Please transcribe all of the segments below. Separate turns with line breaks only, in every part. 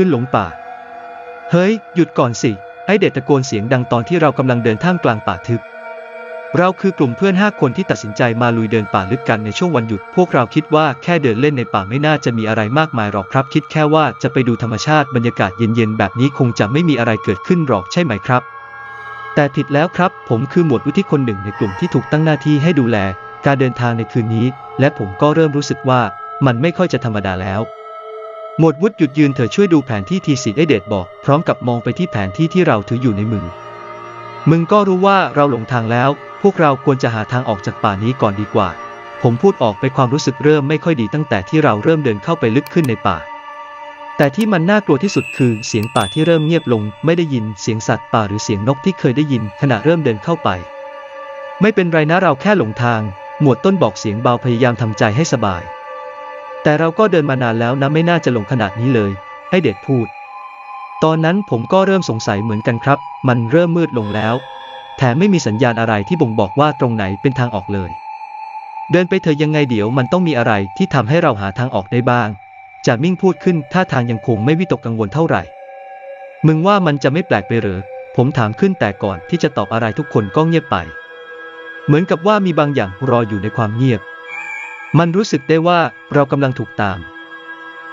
คืนหลงป่า เฮ้ย หยุดก่อนสิ ไอเด็ดตะโกนเสียงดังตอนที่เรากำลังเดินท่ามกลางป่าทึบ เราคือกลุ่มเพื่อนห้าคนที่ตัดสินใจมาลุยเดินป่าลึกกันในช่วงวันหยุด พวกเราคิดว่าแค่เดินเล่นในป่าไม่น่าจะมีอะไรมากมายหรอกครับ คิดแค่ว่าจะไปดูธรรมชาติบรรยากาศเย็นๆแบบนี้คงจะไม่มีอะไรเกิดขึ้นหรอกใช่ไหมครับ แต่ผิดแล้วครับ ผมคือหมวดวุฒิคนหนึ่งในกลุ่มที่ถูกตั้งหน้าที่ให้ดูแล การเดินทางในคืนนี้ และผมก็เริ่มรู้สึกว่ามันไม่ค่อยจะธรรมดาแล้ว หมวดวุฒิหยุดยืนเถอช่วยดูแผนที่ทีสิไอเดดบอก พร้อมกับมองไปที่แผนที่ที่เราถืออยู่ในมือ มึงก็รู้ว่าเราหลงทางแล้ว พวกเราควรจะหาทางออกจากป่านี้ก่อนดีกว่า ผมพูดออกไปความรู้สึกเริ่มไม่ค่อยดีตั้งแต่ที่เราเริ่มเดินเข้าไปลึกขึ้นในป่า แต่ที่มันน่ากลัวที่สุดคือเสียงป่าที่เริ่มเงียบลง ไม่ได้ยินเสียงสัตว์ป่าหรือเสียงนกที่เคยได้ยินขณะเริ่มเดินเข้าไป ไม่เป็นไรนะเราแค่หลงทาง หมวดต้นบอกเสียงเบาพยายามทำใจให้สบาย แต่เราก็เดินมานานแล้วนะไม่น่าจะหลงขนาดนี้เลย ให้เด็ดพูด ตอนนั้นผมก็เริ่มสงสัยเหมือนกันครับ มันเริ่มมืดลงแล้ว แถมไม่มีสัญญาณอะไรที่บ่งบอกว่าตรงไหนเป็นทางออกเลย เดินไปเถอะยังไงเดี๋ยวมันต้องมีอะไรที่ทำให้เราหาทางออกได้บ้าง จามิ่งพูดขึ้นท่าทางยังคงไม่วิตกกังวลเท่าไหร่ มึงว่ามันจะไม่แปลกไปหรอผมถามขึ้นแต่ก่อนที่จะตอบอะไรทุกคนก็เงียบไป เหมือนกับว่ามีบางอย่างรออยู่ในความเงียบ มันรู้สึกได้ว่าเรากำลังถูกตาม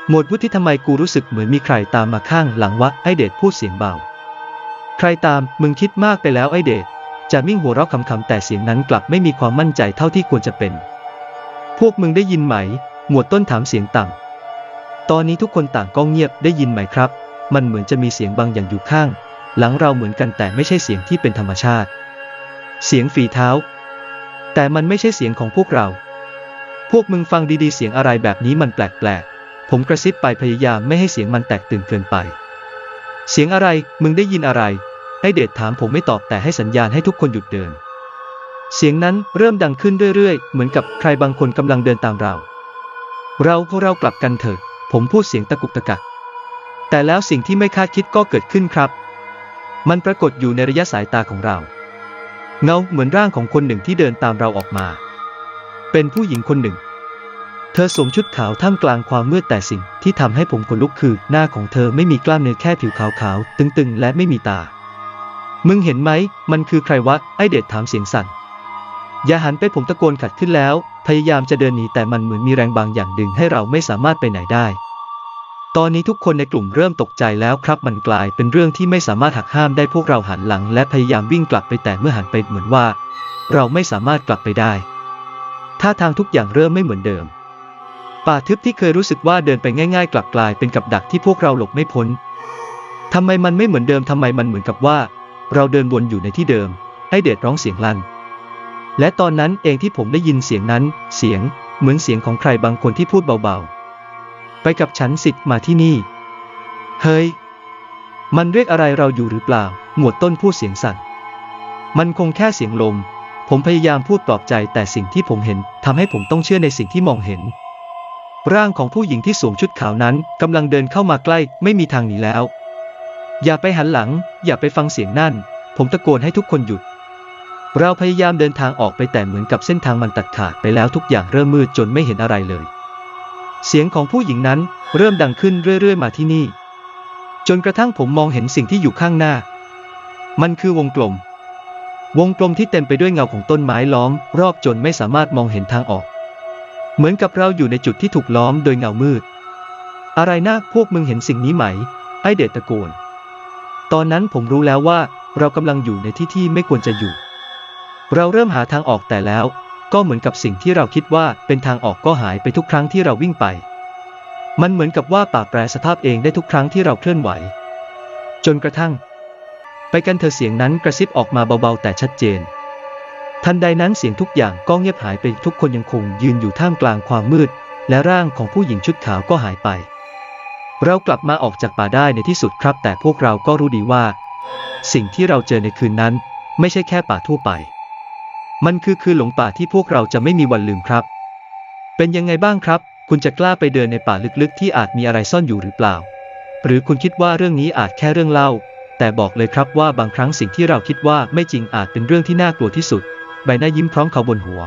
หมวดวุฒิทำไมกูรู้สึกเหมือนมีใครตามมาข้างหลังวะไอเดชพูดเสียงเบา ใครตามมึงคิดมากไปแล้วไอเดชจะมิ่งหัวเราะขำๆแต่เสียงนั้นกลับไม่มีความมั่นใจเท่าที่ควรจะเป็น พวกมึงได้ยินไหม หมวดต้นถามเสียงต่ำตอนนี้ทุกคนต่างก็เงียบได้ยินไหมครับ มันเหมือนจะมีเสียงบางอย่างอยู่ข้าง หลังเราเหมือนกันแต่ไม่ใช่เสียงที่เป็นธรรมชาติ เสียงฝีเท้า แต่มันไม่ใช่เสียงของพวกเรา พวกมึงฟังดีๆเสียงอะไรแบบนี้มันแปลกๆ ผมกระซิบไปพยายามไม่ให้เสียงมันแตกตื่นเกินไป เสียงอะไร มึงได้ยินอะไร ให้เดชถามผมไม่ตอบแต่ให้สัญญาณให้ทุกคนหยุดเดิน เสียงนั้นเริ่มดังขึ้นเรื่อยๆ เหมือนกับใครบางคนกำลังเดินตามเรา เราพวกเรากลับกันเถอะ ผมพูดเสียงตะกุกตะกัก แต่แล้วสิ่งที่ไม่คาดคิดก็เกิดขึ้นครับ มันปรากฏอยู่ในระยะสายตาของเรา เงาเหมือนร่างของคนหนึ่งที่เดินตามเราออกมา เป็นผู้หญิงคนหนึ่ง เธอสวมชุดขาวท่ามกลางความมืดแต่สิ่งที่ทำให้ผมขนลุกคือ หน้าของเธอไม่มีกล้ามเนื้อแค่ผิวขาวๆตึงๆ และไม่มีตา มึงเห็นไหม มันคือใครวะ ไอเดดถามเสียงสั่น อย่าหันไปผมตะโกนขัดขึ้นแล้ว พยายามจะเดินหนีแต่มันเหมือนมีแรงบางอย่างดึงให้เราไม่สามารถไปไหนได้ตอนนี้ทุกคนในกลุ่มเริ่มตกใจแล้วครับมันกลายเป็นเรื่องที่ไม่สามารถหักห้ามได้พวกเราหันหลังและพยายามวิ่งกลับไปแต่เมื่อหันไปเหมือนว่า เราไม่สามารถกลับไปได้ ท่าทางทุกอย่างเริ่มไม่เหมือนเดิม ป่าทึบที่เคยรู้สึกว่าเดินไปง่ายๆ กลับกลายเป็นกับดักที่พวกเราหลบไม่พ้นทำไมมันไม่เหมือนเดิมทำไมมันเหมือนกับว่า เราเดินวนอยู่ในที่เดิม ให้เดดร้องเสียงลั่น และตอนนั้นเองที่ผมได้ยินเสียงนั้น เสียงเหมือนเสียงของใครบางคนที่พูดเบาๆ ไปกับฉันสิทธิ์มาที่นี่ เฮ้ย มันเรียกอะไรเราอยู่หรือเปล่า หมวดต้นพูดเสียงสั่น มันคงแค่เสียงลม ผมพยายามพูดปลอบใจแต่สิ่งที่ผมเห็นทำให้ผมต้องเชื่อในสิ่งที่มองเห็น ร่างของผู้หญิงที่สวมชุดขาวนั้นกำลังเดินเข้ามาใกล้ไม่มีทางหนีแล้ว อย่าไปหันหลัง อย่าไปฟังเสียงนั่น ผมตะโกนให้ทุกคนหยุด เราพยายามเดินทางออกไปแต่เหมือนกับเส้นทางมันตัดขาดไปแล้วทุกอย่างเริ่มมืดจนไม่เห็นอะไรเลย เสียงของผู้หญิงนั้นเริ่มดังขึ้นเรื่อยๆ มาที่นี่ จนกระทั่งผมมองเห็นสิ่งที่อยู่ข้างหน้า มันคือวงกลม วงกลมที่เต็มไปด้วยเงาของต้นไม้ล้อม รอบจนไม่สามารถมองเห็นทางออก เหมือนกับเราอยู่ในจุดที่ถูกล้อมโดยเงามืด อะไรนะพวกมึงเห็นสิ่งนี้ไหม ไอเดชตะโกน ตอนนั้นผมรู้แล้วว่าเรากำลังอยู่ในที่ที่ไม่ควรจะอยู่ เราเริ่มหาทางออกแต่แล้ว ก็เหมือนกับสิ่งที่เราคิดว่าเป็นทางออกก็หายไปทุกครั้งที่เราวิ่งไป มันเหมือนกับว่าป่าแปรสภาพเองได้ทุกครั้งที่เราเคลื่อนไหว จนกระทั่ง ไปกันเถอเสียงนั้นกระซิบออกมาเบาๆแต่ชัดเจน ทันใดนั้นเสียงทุกอย่างก็เงียบหายไปทุกคนยังคงยืนอยู่ท่ามกลางความมืด และร่างของผู้หญิงชุดขาวก็หายไป เรากลับมาออกจากป่าได้ในที่สุดครับ แต่พวกเราก็รู้ดีว่า สิ่งที่เราเจอในคืนนั้น ไม่ใช่แค่ป่าทั่วไป มันคือคืนหลงป่าที่พวกเราจะไม่มีวันลืมครับ เป็นยังไงบ้างครับ คุณจะกล้าไปเดินในป่าลึกๆ ที่อาจมีอะไรซ่อนอยู่หรือเปล่า หรือคุณคิดว่าเรื่องนี้อาจแค่เรื่องเล่า แต่บอกเลยครับว่าบางครั้งสิ่งที่เราคิดว่าไม่จริงอาจเป็นเรื่องที่น่ากลัวที่สุด ใบหน้ายิ้มพร้อมเขาบนหัว